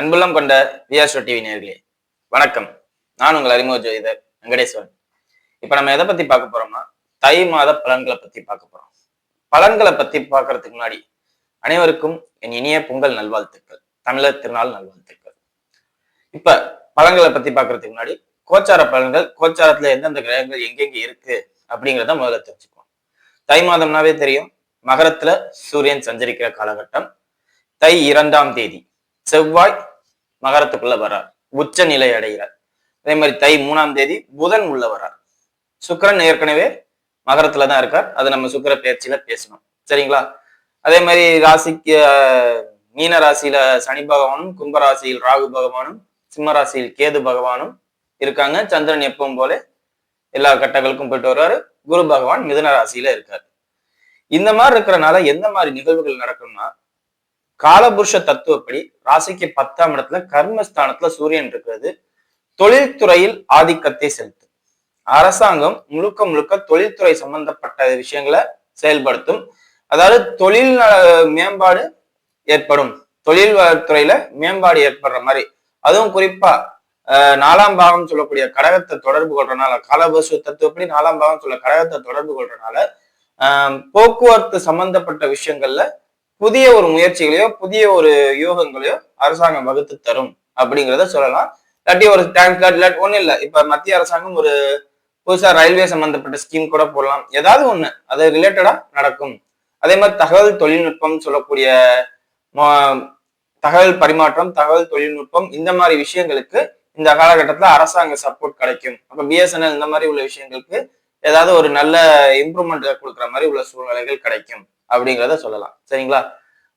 அன்புள்ளம் கொண்ட விஆர்ஷோ டிவி நேர்களே வணக்கம். நான் உங்கள் அறிமுக ஜோதிடர் வெங்கடேஸ்வரன். இப்ப நம்ம எதை பத்தி பார்க்க போறோம்னா தை மாத பலன்களை பத்தி பார்க்க போறோம். பலன்களை பத்தி பார்க்கறதுக்கு முன்னாடி அனைவருக்கும் என் இனிய பொங்கல் நல்வாழ்த்துக்கள். தமிழர் திருநாள் நல்வாழ்த்துக்கள். இப்ப பலன்களை பத்தி பார்க்கறதுக்கு முன்னாடி கோச்சார பலன்கள் கோச்சாரத்துல எந்தெந்த கிரகங்கள் எங்கெங்க இருக்கு அப்படிங்கிறத முதல்ல தெரிஞ்சுக்குவோம். தை மாதம்னாவே தெரியும் மகரத்துல சூரியன் சஞ்சரிக்கிற காலகட்டம். தை இரண்டாம் தேதி செவ்வாய் மகரத்துக்குள்ள வர்றார். உச்ச நிலை அடைகிறார். அதே மாதிரி தை மூணாம் தேதி புதன் உள்ள வர்றார். சுக்கிரன் ஏற்கனவே மகரத்துல தான் இருக்கார். அது நம்ம சுக்கிர பயிற்சியில பேசணும். சரிங்களா? அதே மாதிரி ராசிக்கு மீன ராசியில சனி பகவானும் கும்பராசியில் ராகு பகவானும் சிம்ம ராசியில் கேது பகவானும் இருக்காங்க. சந்திரன் எப்பவும் போல எல்லா கட்டங்களுக்கும் போயிட்டு வருவாரு. குரு பகவான் மிதுன ராசியில இருக்காரு. இந்த மாதிரி இருக்கிறனால எந்த மாதிரி நிகழ்வுகள் நடக்கும்னா காலபுருஷ தத்துவப்படி ராசிக்கு பத்தாம் இடத்துல கர்மஸ்தானத்துல சூரியன் இருக்கிறது. தொழில்துறையில் ஆதிக்கத்தை செலுத்தும். அரசாங்கம் முழுக்க முழுக்க தொழில்துறை சம்பந்தப்பட்ட விஷயங்களை செயல்படுத்தும். அதாவது தொழில் மேம்பாடு ஏற்படும். தொழில் துறையில மேம்பாடு ஏற்படுற மாதிரி. அதுவும் குறிப்பா நாலாம் பாகம் சொல்லக்கூடிய கடகத்தை தொடர்பு கொள்றதுனால காலபசு தத்துவப்படி நாலாம் பாகம் சொல்ல கடகத்தை தொடர்பு கொள்றதுனால ஆஹ், போக்குவரத்து சம்பந்தப்பட்ட விஷயங்கள்ல புதிய ஒரு முயற்சிகளையோ புதிய ஒரு யூகங்களையோ அரசாங்கம் வகுத்து தரும் அப்படிங்கிறத சொல்லலாம். இல்லாட்டி ஒரு டேங்க் இல்லாட்டி ஒன்றும் இல்லை. இப்ப மத்திய அரசாங்கம் ஒரு புதுசா ரயில்வே சம்மந்தப்பட்ட ஸ்கீம் கூட போடலாம். ஏதாவது ஒன்று அது ரிலேட்டடா நடக்கும். அதே மாதிரி தகவல் தொழில்நுட்பம் சொல்லக்கூடிய தகவல் பரிமாற்றம் தகவல் தொழில்நுட்பம் இந்த மாதிரி விஷயங்களுக்கு இந்த காலகட்டத்துல அரசாங்க சப்போர்ட் கிடைக்கும். அப்போ பிஎஸ்என்எல் இந்த மாதிரி உள்ள விஷயங்களுக்கு ஏதாவது ஒரு நல்ல இம்ப்ரூவ்மெண்ட் கொடுக்குற மாதிரி உள்ள சூழ்நிலைகள் கிடைக்கும். அப்படிங்கிறத சொல்லலாம். சரிங்களா?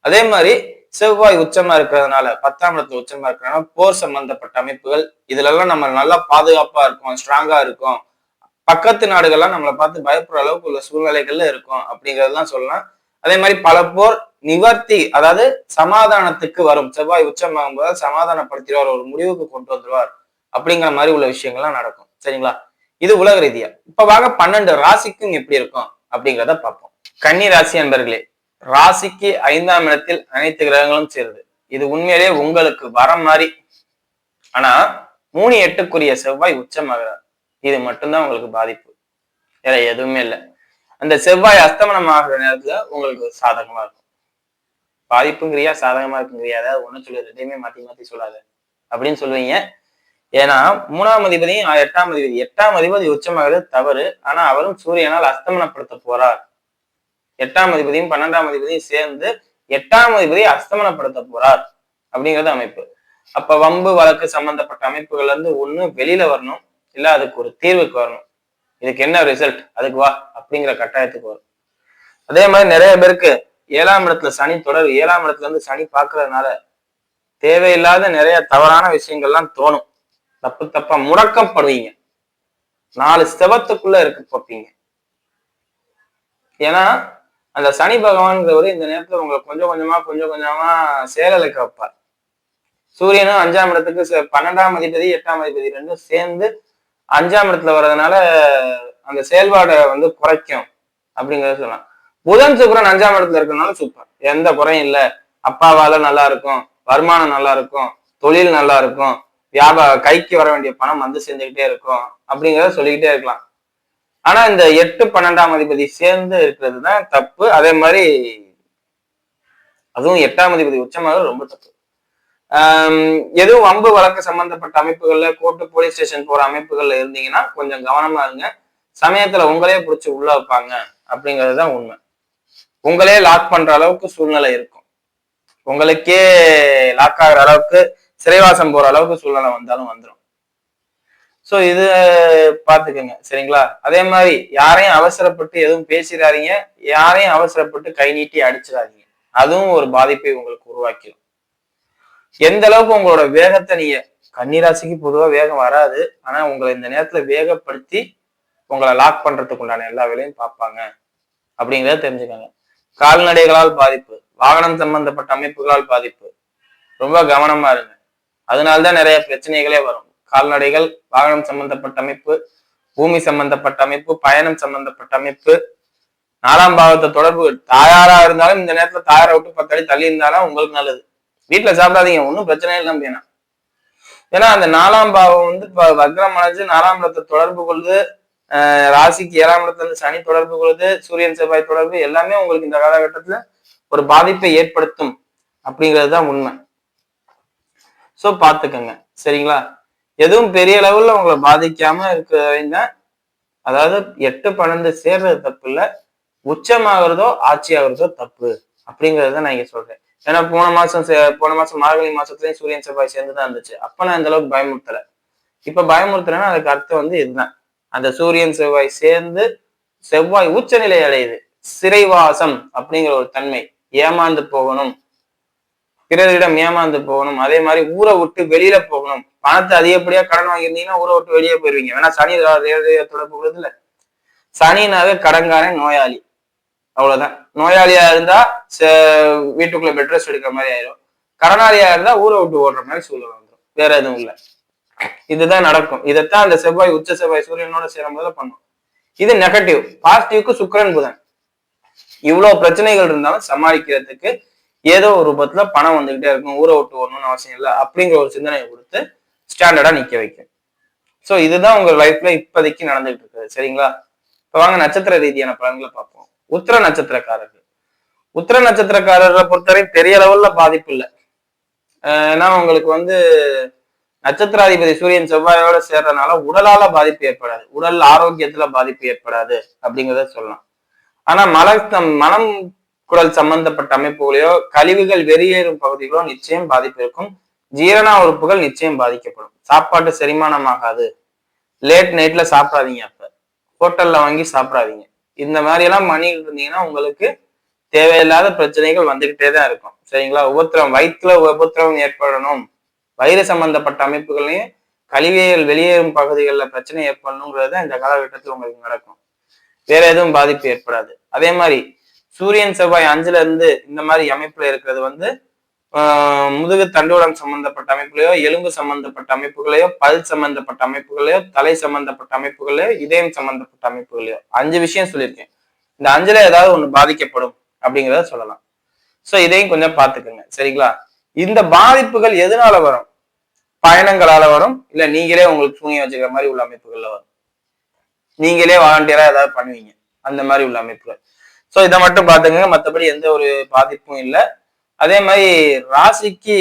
அதே மாதிரி செவ்வாய் உச்சமா இருக்கிறதுனால பத்தாம் இடத்துல உச்சமா இருக்கிறதுனால போர் சம்பந்தப்பட்ட அமைப்புகள் இதுல எல்லாம் நம்ம நல்லா பாதுகாப்பா இருக்கும் ஸ்ட்ராங்கா இருக்கும். பக்கத்து நாடுகள்லாம் நம்மளை பார்த்து பயப்படுற அளவுக்கு உள்ள சூழ்நிலைகள்ல இருக்கும் அப்படிங்கறதெல்லாம் சொல்லலாம். அதே மாதிரி பல போர் நிவர்த்தி அதாவது சமாதானத்துக்கு வரும். செவ்வாய் உச்சமாகும் போது சமாதானப்படுத்திடுவார் ஒரு முடிவுக்கு கொண்டு வந்துருவார் அப்படிங்கிற மாதிரி உள்ள விஷயங்கள்லாம் நடக்கும். சரிங்களா? இது உலக ரீதியா. இப்ப வாங்க பன்னெண்டு ராசிக்கும் எப்படி இருக்கும் அப்படிங்கிறத பார்ப்போம். கன்னி ராசி அன்பர்களே ராசிக்கு ஐந்தாம் இடத்தில் அனைத்து கிரகங்களும் சேருது. இது உண்மையிலேயே உங்களுக்கு வரம் மாதிரி. ஆனா மூணு எட்டுக்குரிய செவ்வாய் உச்சமாகிறார். இது மட்டும்தான் உங்களுக்கு பாதிப்பு. வேற எதுவுமே இல்லை. அந்த செவ்வாய் அஸ்தமனம் ஆகிற நேரத்துல உங்களுக்கு சாதகமா இருக்கும். பாதிப்புங்கிறியா சாதகமா இருக்குங்கிறியா? அதாவது ஒண்ணு சொல்லு ரெண்டையுமே மாத்தி மாத்தி சொல்லாத. அப்படின்னு சொல்லுவீங்க. ஏன்னா மூணாம் அதிபதியும் எட்டாம் அதிபதி எட்டாம் அதிபதி உச்சமாகிறது தவறு. ஆனா அவரும் சூரியனால் அஸ்தமனப்படுத்த போறார். எட்டாம் அதிபதியும் பன்னெண்டாம் அதிபதியும் சேர்ந்து எட்டாம் அதிபதியை அஸ்தமனப்படுத்த போறார் அப்படிங்கிறது அமைப்பு. அப்ப வம்பு வழக்கு சம்பந்தப்பட்ட அமைப்புகள்ல இருந்து ஒண்ணு வெளியில வரணும் இல்ல அதுக்கு ஒரு தீர்வுக்கு வரணும். இதுக்கு என்ன ரிசல்ட் அதுக்கு வா அப்படிங்கிற கட்டாயத்துக்கு வரும். அதே மாதிரி நிறைய பேருக்கு ஏழாம் இடத்துல சனி தொடர் ஏழாம் இடத்துல இருந்து சனி பார்க்கறதுனால தேவையில்லாத நிறைய தவறான விஷயங்கள்லாம் தோணும். தப்பு தப்பா முடக்கப்படுவீங்க. நாலு செவத்துக்குள்ள இருக்கு பார்ப்பீங்க ஏன்னா அந்த சனி பகவான்ங்கிறவர் இந்த நேரத்துல உங்களை கொஞ்சம் கொஞ்சமா கொஞ்சம் கொஞ்சமா சேரலுக்கு வைப்பார். சூரியனும் அஞ்சாம் இடத்துக்கு சே- பன்னெண்டாம் அதிபதி எட்டாம் அதிபதி ரெண்டும் சேர்ந்து அஞ்சாம் இடத்துல வர்றதுனால அந்த செயல்பாடை வந்து குறைக்கும் அப்படிங்கறத சொல்லலாம். புதன் சுக்கரன் அஞ்சாம் இடத்துல இருக்கிறதுனால சூப்பர் எந்த குறையும் இல்லை. அப்பாவால நல்லா இருக்கும் வருமானம் நல்லா இருக்கும் தொழில் நல்லா இருக்கும் வியாபார கைக்கு வர வேண்டிய பணம் வந்து செஞ்சுக்கிட்டே இருக்கும் அப்படிங்கிறத சொல்லிக்கிட்டே இருக்கலாம். ஆனா இந்த எட்டு பன்னெண்டாம் அதிபதி சேர்ந்து இருக்கிறது தான் தப்பு. அதே மாதிரி அதுவும் எட்டாம் அதிபதி உச்சமாக ரொம்ப தப்பு. ஆஹ் எதுவும் வம்பு வழக்கு சம்பந்தப்பட்ட அமைப்புகள்ல கோர்ட்டு போலீஸ் ஸ்டேஷன் போற அமைப்புகள்ல இருந்தீங்கன்னா கொஞ்சம் கவனமா இருங்க. சமயத்துல உங்களே பிடிச்சி உள்ள வைப்பாங்க அப்படிங்கிறது தான் உண்மை. உங்களே லாக் பண்ற அளவுக்கு சூழ்நிலை இருக்கும். உங்களுக்கே லாக் ஆகுற அளவுக்கு சிறைவாசம் போற அளவுக்கு சூழ்நிலை வந்தாலும் வந்துடும் சோ இது பார்த்துக்கோங்க. சரிங்களா? அதே மாதிரி யாரையும் அவசரப்பட்டு எதுவும் பேசிடாதீங்க. யாரையும் அவசரப்பட்டு கை நீட்டி அடிச்சிடாதீங்க. அதுவும் ஒரு பாதிப்பை உங்களுக்கு உருவாக்கிடும். எந்த அளவுக்கு உங்களோட வேகத்தை நீங்க கன்னிராசிக்கு பொதுவா வேகம் வராது ஆனா உங்களை இந்த நேரத்துல வேகப்படுத்தி உங்களை லாக் பண்றதுக்கு உண்டான எல்லா வேலையும் பார்ப்பாங்க. அப்படிங்கிறத தெரிஞ்சுக்கோங்க. கால்நடைகளால் பாதிப்பு வாகனம் சம்பந்தப்பட்ட அமைப்புகளால் பாதிப்பு. ரொம்ப கவனமா இருங்க. அதனால்தான் நிறைய பிரச்சனைகளே வரும். கால்நடைகள் வாகனம் சம்பந்தப்பட்ட அமைப்பு பூமி சம்பந்தப்பட்ட அமைப்பு பயணம் சம்பந்தப்பட்ட அமைப்பு. நாலாம் பாவத்தை தொடர்பு தாயாரா இருந்தாலும் இந்த நேரத்துல தாயாரை விட்டு பத்து அடி தள்ளி இருந்தாலும் உங்களுக்கு நல்லது. வீட்டுல சாப்பிடாதீங்க ஒன்றும் பிரச்சனை இல்லை அப்படின்னா ஏன்னா அந்த நாலாம் பாவம் வந்து வக்ரம் அடைஞ்சு நாலாம் இடத்தை தொடர்பு கொள்ளுது ஆஹ் ராசிக்கு ஏழாம் இடத்துல இருந்து சனி தொடர்பு கொள்வது சூரியன் செவ்வாய் தொடர்பு எல்லாமே உங்களுக்கு இந்த காலகட்டத்துல ஒரு பாதிப்பை ஏற்படுத்தும் அப்படிங்கிறது தான் உண்மை. சோ பாத்துக்கோங்க சரிங்களா? எதுவும் பெரிய லெவல்ல உங்களை பாதிக்காம இருக்கிறவங்க அதாவது எட்டு பன்னெண்டு சேர்றது தப்பு இல்ல. உச்சமாகறதோ ஆட்சி ஆகுறதோ தப்பு அப்படிங்கறத நான் இங்க சொல்றேன். ஏன்னா போன மாசம் சே- போன மாசம் மார்கழி மாசத்துலயும் சூரியன் செவ்வாய் சேர்ந்து தான் இருந்துச்சு. அப்ப நான் இந்த அளவுக்கு பயமுறுத்தல. இப்ப பயமுறுத்துறேன்னா அதுக்கு அர்த்தம் வந்து இதுதான். அந்த சூரியன் செவ்வாய் சேர்ந்து செவ்வாய் உச்சநிலை அடையுது. சிறைவாசம் அப்படிங்கிற ஒரு தன்மை. ஏமாந்து போகணும். பிறரிடம் ஏமாந்து போகணும். அதே மாதிரி ஊரை விட்டு வெளியில போகணும். பணத்தை அதிகப்படியா கடன் வாங்கியிருந்தீங்கன்னா ஊரை விட்டு வெளியே போயிருவீங்க. வேணா சனி ரேவதியை தொடர்பு இல்ல சனினாவே கடன்காரன் நோயாளி. அவ்வளவுதான். நோயாளியா இருந்தா ச- வீட்டுக்குள்ள பெட் ரெஸ்ட் எடுக்கிற மாதிரி ஆயிரும். கடனாளியா இருந்தா ஊரை விட்டு ஓடுற மாதிரி சூழ்நிலை வந்துடும் வேற எதுவும் இல்ல. இதுதான் நடக்கும். இதைத்தான் அந்த செவ்வாய் உச்ச செவ்வாய் சூரியனோட சேரும்போது பண்ணும். இது நெகட்டிவ் பாசிட்டிவ்க்கு சுக்கரன் புதன். இவ்வளவு பிரச்சனைகள் இருந்தாலும் சமாளிக்கிறதுக்கு ஏதோ ஒரு ரூபத்துல பணம் வந்துகிட்டே இருக்கும். ஊரை விட்டு வரணும்னு அவசியம் இல்லை. அப்படிங்கிற ஒரு சிந்தனையை கொடுத்து ஸ்டாண்டர்டா நிக்க வைக்கும். சோ இதுதான் உங்க லைஃப்ல இப்போதைக்கு நடந்துகிட்டு இருக்குது. சரிங்களா? இப்ப வாங்க நட்சத்திர ரீதியான பலன்களை பார்ப்போம். உத்திர நட்சத்திரக்காரர்கள். உத்திர நட்சத்திரக்காரர்களை பொறுத்தவரை பெரிய லெவல்ல பாதிப்பு இல்லை. ஏன்னா உங்களுக்கு வந்து நட்சத்திராதிபதி சூரியன் செவ்வாயோட சேர்றதுனால உடலால பாதிப்பு ஏற்படாது. உடல் ஆரோக்கியத்துல பாதிப்பு ஏற்படாது அப்படிங்கிறத சொல்லலாம். ஆனா மலம் மனம் குடல் சம்பந்தப்பட்ட அமைப்புகளையோ கழிவுகள் வெளியேறும் பகுதிகளோ நிச்சயம் பாதிப்பு இருக்கும். ஜீரண உறுப்புகள் நிச்சயம் பாதிக்கப்படும். சாப்பாட்டு செரிமானம் ஆகாது லேட் நைட்ல சாப்பிடாதீங்க அப்ப. ஹோட்டல்ல வாங்கி சாப்பிடாதீங்க. இந்த மாதிரி எல்லாம் பண்ணிட்டு இருந்தீங்கன்னா உங்களுக்கு தேவையில்லாத பிரச்சனைகள் வந்துகிட்டே தான் இருக்கும். சரிங்களா? உபத்திரம் வயிற்றுல உபத்திரம் ஏற்படணும். வயிறு சம்பந்தப்பட்ட அமைப்புகளையும் கழிவுகள் வெளியேறும் பகுதிகளில் பிரச்சனை ஏற்படணுங்கிறது இந்த காலகட்டத்தில் உங்களுக்கு நடக்கும். வேற எதுவும் பாதிப்பு ஏற்படாது. அதே மாதிரி சூரியன் செவ்வாய் அஞ்சுல இருந்து இந்த மாதிரி அமைப்புல இருக்கிறது வந்து முதுகு தண்டுவடம் சம்பந்தப்பட்ட அமைப்புகளையோ எலும்பு சம்பந்தப்பட்ட அமைப்புகளையோ பல் சம்பந்தப்பட்ட அமைப்புகளையோ தலை சம்பந்தப்பட்ட அமைப்புகளையோ இதயம் சம்பந்தப்பட்ட அமைப்புகளையோ. அஞ்சு விஷயம் சொல்லியிருக்கேன். இந்த அஞ்சுல ஏதாவது ஒன்று பாதிக்கப்படும் அப்படிங்கிறத சொல்லலாம். ஸோ இதையும் கொஞ்சம் பார்த்துக்கோங்க. சரிங்களா? இந்த பாதிப்புகள் எதனால வரும்? பயணங்களால வரும். இல்லை நீங்களே உங்களுக்கு தூங்கி வச்சுக்கிற மாதிரி உள்ள அமைப்புகள்ல வரும். நீங்களே வாலண்டியரா ஏதாவது பண்ணுவீங்க. அந்த மாதிரி உள்ள அமைப்புகள். ஸோ இதை மட்டும் பார்த்துக்கோங்க. மற்றபடி எந்த ஒரு பாதிப்பும் இல்லை. அதே மாதிரி ராசிக்கு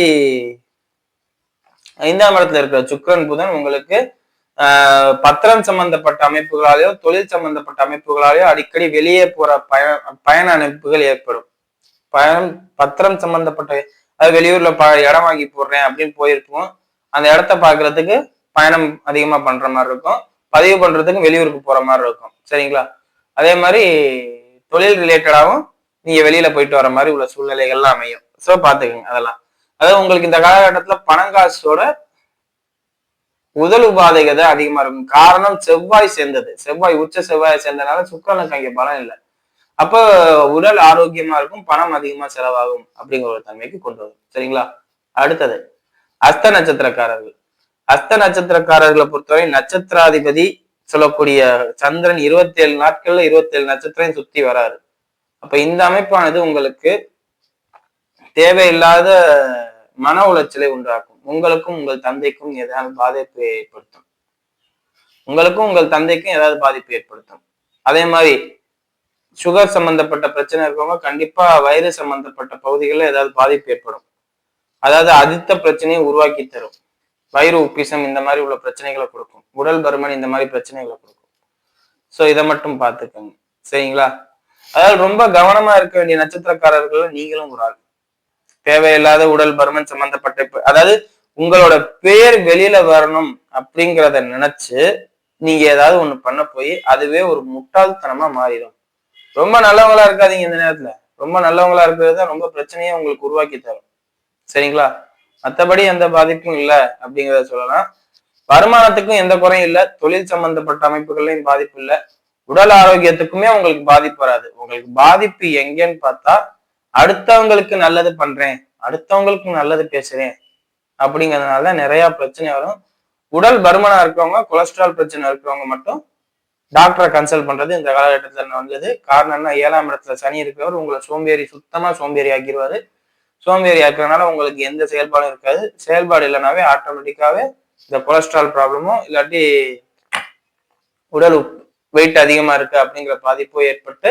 ஐந்தாம் இடத்துல இருக்கிற சுக்கரன் புதன் உங்களுக்கு ஆஹ் பத்திரம் சம்பந்தப்பட்ட அமைப்புகளாலேயோ தொழில் சம்பந்தப்பட்ட அமைப்புகளாலேயோ அடிக்கடி வெளியே போற பய பயண அமைப்புகள் ஏற்படும். பயணம் பத்திரம் சம்பந்தப்பட்ட அது வெளியூர்ல ப இடம் வாங்கி போடுறேன் அப்படின்னு போயிருப்போம். அந்த இடத்த பாக்குறதுக்கு பயணம் அதிகமா பண்ற மாதிரி இருக்கும். பதிவு பண்றதுக்கு வெளியூருக்கு போற மாதிரி இருக்கும். சரிங்களா? அதே மாதிரி தொழில் ரிலேட்டடாகவும் நீங்க வெளியில போயிட்டு வர மாதிரி உள்ள சூழ்நிலைகள்லாம் அமையும். ஸோ பார்த்துக்கோங்க அதெல்லாம். அதாவது உங்களுக்கு இந்த காலகட்டத்துல பணங்காசோட உதல் உபாதைகள் தான் அதிகமா இருக்கும்? காரணம் செவ்வாய் சேர்ந்தது. செவ்வாய் உச்ச செவ்வாய் சேர்ந்தனால சுக்கரனுக்கு அங்கே பலம் இல்லை. அப்போ உடல் ஆரோக்கியமா இருக்கும் பணம் அதிகமா செலவாகும் அப்படிங்கிற ஒரு தன்மைக்கு கொண்டு வரும். சரிங்களா? அடுத்தது அஸ்த நட்சத்திரக்காரர்கள். அஸ்த நட்சத்திரக்காரர்களை பொறுத்தவரை நட்சத்திராதிபதி சொல்லக்கூடிய சந்திரன் இருபத்தி ஏழு நாட்கள்ல இருபத்தி ஏழு நட்சத்திரம் சுத்தி வராரு. அப்ப இந்த அமைப்பானது உங்களுக்கு தேவையில்லாத மன உளைச்சலை உண்டாக்கும். உங்களுக்கும் உங்கள் தந்தைக்கும் ஏதாவது பாதிப்பு ஏற்படுத்தும். உங்களுக்கும் உங்கள் தந்தைக்கும் ஏதாவது பாதிப்பு ஏற்படுத்தும். அதே மாதிரி சுகர் சம்பந்தப்பட்ட பிரச்சனை இருக்கவங்க கண்டிப்பா வயிறு சம்பந்தப்பட்ட பகுதிகளில் ஏதாவது பாதிப்பு ஏற்படும். அதாவது அதிர்த்த பிரச்சனையை உருவாக்கி தரும். வயிறு உப்பிசம் இந்த மாதிரி உள்ள பிரச்சனைகளை கொடுக்கும். உடல் பருமன் இந்த மாதிரி பிரச்சனைகளை கொடுக்கும். ஸோ இதை மட்டும் பார்த்துக்கோங்க. சரிங்களா? அதாவது ரொம்ப கவனமா இருக்க வேண்டிய நட்சத்திரக்காரர்கள் நீங்களும் ஒரு ஆள். தேவையில்லாத உடல் பருமன் சம்பந்தப்பட்ட அதாவது உங்களோட பேர் வெளியில வரணும் அப்படிங்கிறத நினைச்சு நீங்க ஏதாவது ஒண்ணு பண்ண போய் அதுவே ஒரு முட்டாள்தனமா மாறிடும். ரொம்ப நல்லவங்களா இருக்காதீங்க இந்த நேரத்துல. ரொம்ப நல்லவங்களா இருக்கிறது தான் ரொம்ப பிரச்சனையை உங்களுக்கு உருவாக்கி தரும். சரிங்களா? மத்தபடி எந்த பாதிப்பும் இல்லை அப்படிங்கிறத சொல்லலாம். வருமானத்துக்கும் எந்த குறையும் இல்லை. தொழில் சம்பந்தப்பட்ட அமைப்புகள்லையும் பாதிப்பு இல்லை. உடல் ஆரோக்கியத்துக்குமே உங்களுக்கு பாதிப்பு வராது. உங்களுக்கு பாதிப்பு எங்கேன்னு பார்த்தா அடுத்தவங்களுக்கு நல்லது பண்றேன் அடுத்தவங்களுக்கு நல்லது பேசுறேன் அப்படிங்கிறதுனால தான் நிறைய பிரச்சனை வரும். உடல் பருமனா இருக்கிறவங்க கொலஸ்ட்ரால் பிரச்சனை இருக்கிறவங்க மட்டும் டாக்டரை கன்சல்ட் பண்றது இந்த காலகட்டத்தில் வந்தது காரணம் என்ன? ஏழாம் இடத்துல சனி இருக்கிறவர் உங்களை சோம்பேறி சுத்தமா சோம்பேறி ஆக்கிடுவாரு சோம்பேறி ஆக்குறதுனால உங்களுக்கு எந்த செயல்பாடும் இருக்காது. செயல்பாடு இல்லைனாவே ஆட்டோமேட்டிக்காவே இந்த கொலஸ்ட்ரால் ப்ராப்ளமோ இல்லாட்டி உடல் வெயிட் அதிகமா இருக்கு அப்படிங்கிற பாதிப்போ ஏற்பட்டு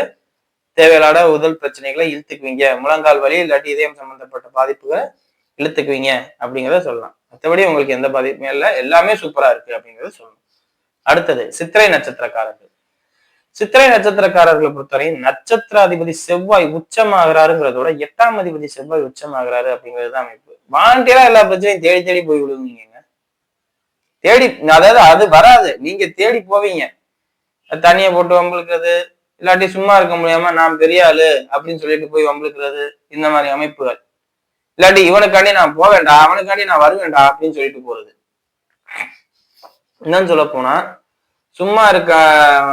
தேவையில்லாத உடல் பிரச்சனைகளை இழுத்துக்குவீங்க. முழங்கால் வலி இல்லாட்டி இதயம் சம்பந்தப்பட்ட பாதிப்புகளை இழுத்துக்குவீங்க அப்படிங்கிறத சொல்லலாம். மற்றபடி உங்களுக்கு எந்த பாதிப்புமே இல்லை. எல்லாமே சூப்பரா இருக்கு அப்படிங்கிறத சொல்லணும். அடுத்தது சித்திரை நட்சத்திரக்காரர்கள். சித்திரை நட்சத்திரக்காரர்களை பொறுத்தவரை நட்சத்திர அதிபதி செவ்வாய் உச்சமாகிறாருங்கிறதோட எட்டாம் அதிபதி செவ்வாய் உச்சமாகிறாரு அப்படிங்கிறது தான் அமைப்பு. வாலண்டியரா எல்லா பிரச்சனையும் தேடி தேடி போய் விழுவீங்க தேடி அதாவது அது வராது. நீங்க தேடி போவீங்க. தண்ணியை போட்டு வம்பளுக்கிறது இல்லாட்டி சும்மா இருக்க முடியாம நான் பெரிய ஆளு அப்படின்னு சொல்லிட்டு போய் வம்பளுக்கிறது இந்த மாதிரி அமைப்புகள். இல்லாட்டி இவனுக்காண்டி நான் போக வேண்டாம் அவனுக்காண்டி நான் வருவேண்டா அப்படின்னு சொல்லிட்டு போறது. என்னன்னு சொல்ல போனா சும்மா இருக்க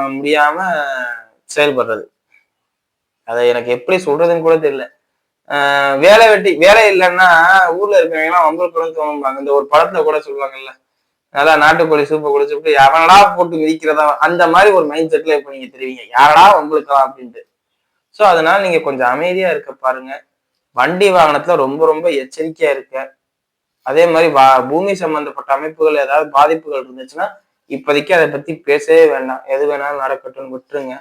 முடியாம செயல்படுறது. அதை எனக்கு எப்படி சொல்றதுன்னு கூட தெரியல. ஆஹ் வேலை வெட்டி வேலை இல்லைன்னா ஊர்ல இருக்கவங்க எல்லாம் வம்பளுக்கணும்னு தோணும்பாங்க. இந்த ஒரு படத்துல கூட சொல்லுவாங்கல்ல நல்லா நாட்டுக்கோழி சூப்பை குடிச்சுட்டு எவனடா போட்டு மிதிக்கிறதா அந்த மாதிரி ஒரு மைண்ட் செட்ல இப்போ நீங்க தெரிவிங்க. யாரடா வம்பளுக்கலாம் அப்படின்ட்டு. ஸோ அதனால நீங்க கொஞ்சம் அமைதியா இருக்க பாருங்க. வண்டி வாகனத்துல ரொம்ப ரொம்ப எச்சரிக்கையா இருக்க. அதே மாதிரி வா பூமி சம்பந்தப்பட்ட அமைப்புகள் ஏதாவது பாதிப்புகள் இருந்துச்சுன்னா இப்போதைக்கு அதை பத்தி பேசவே வேண்டாம். எது வேணாலும் நடக்கட்டும்னு விட்டுருங்க.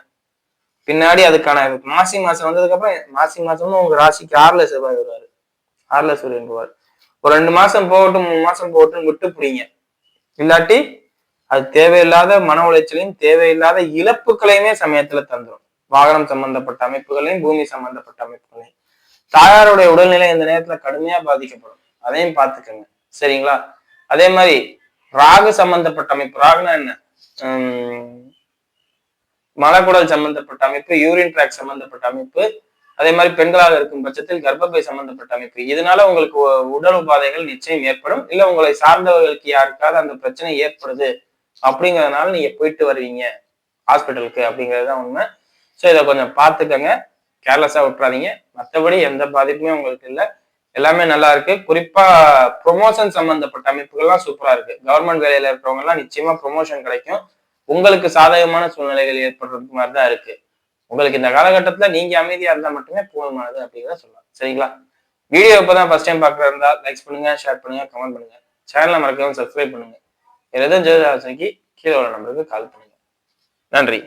பின்னாடி அதுக்கான மாசி மாசம் வந்ததுக்கு அப்புறம் மாசி மாசமும் உங்க ராசிக்கு ஆறுல செவ்வாய் வருவாரு. ஆறுல சூரியன் போவார் ஒரு ரெண்டு மாசம் போகட்டும் மூணு மாசம் போகட்டும் விட்டு பிடிங்க. இல்லாட்டி அது தேவையில்லாத மன உளைச்சலையும் தேவையில்லாத இழப்புகளையுமே சமயத்துல தந்துடும் வாகனம் சம்பந்தப்பட்ட அமைப்புகளையும் பூமி சம்பந்தப்பட்ட அமைப்புகளையும். தாயாருடைய உடல்நிலை இந்த நேரத்துல கடுமையா பாதிக்கப்படும். அதையும் பார்த்துக்கோங்க. சரிங்களா? அதே மாதிரி ராகு சம்பந்தப்பட்ட அமைப்பு. ராகுனா என்ன? உம் மலக்குடல் சம்பந்தப்பட்ட அமைப்பு யூரின் ட்ராக் சம்பந்தப்பட்ட அமைப்பு அதே மாதிரி பெண்களாக இருக்கும் பட்சத்தில் கர்ப்பப்பை சம்பந்தப்பட்ட அமைப்பு. இதனால உங்களுக்கு உடல் உபாதைகள் நிச்சயம் ஏற்படும். இல்ல உங்களை சார்ந்தவர்களுக்கு யாருக்காவது அந்த பிரச்சனை ஏற்படுது அப்படிங்கறதுனால நீங்க போயிட்டு வருவீங்க ஹாஸ்பிட்டலுக்கு அப்படிங்கிறது தான் உண்மை. ஸோ இதை கொஞ்சம் பார்த்துக்கங்க. கேர்லெஸ்ஸா விட்டுறாதீங்க. மற்றபடி எந்த பாதிப்புமே உங்களுக்கு இல்லை. எல்லாமே நல்லா இருக்கு. குறிப்பா ப்ரொமோஷன் சம்பந்தப்பட்ட அமைப்புகள்லாம் சூப்பரா இருக்கு. கவர்மெண்ட் வேலையில இருக்கிறவங்க எல்லாம் நிச்சயமா ப்ரொமோஷன் கிடைக்கும். உங்களுக்கு சாதகமான சூழ்நிலைகள் ஏற்படுறதுக்கு மாதிரி தான் இருக்கு. உங்களுக்கு இந்த காலகட்டத்தில் நீங்கள் அமைதியாக இருந்தால் மட்டுமே போதுமானது அப்படிங்கிறத சொல்லலாம். சரிங்களா? வீடியோ இப்போ தான் ஃபர்ஸ்ட் டைம் பார்க்கறதா இருந்தால் லைக்ஸ் பண்ணுங்கள் ஷேர் பண்ணுங்கள் கமெண்ட் பண்ணுங்க. சேனலை மறக்காமல் சப்ஸ்கிரைப் பண்ணுங்க. எதுவும் ஜோதி கீழே உள்ள நம்பருக்கு கால் பண்ணுங்கள் நன்றி.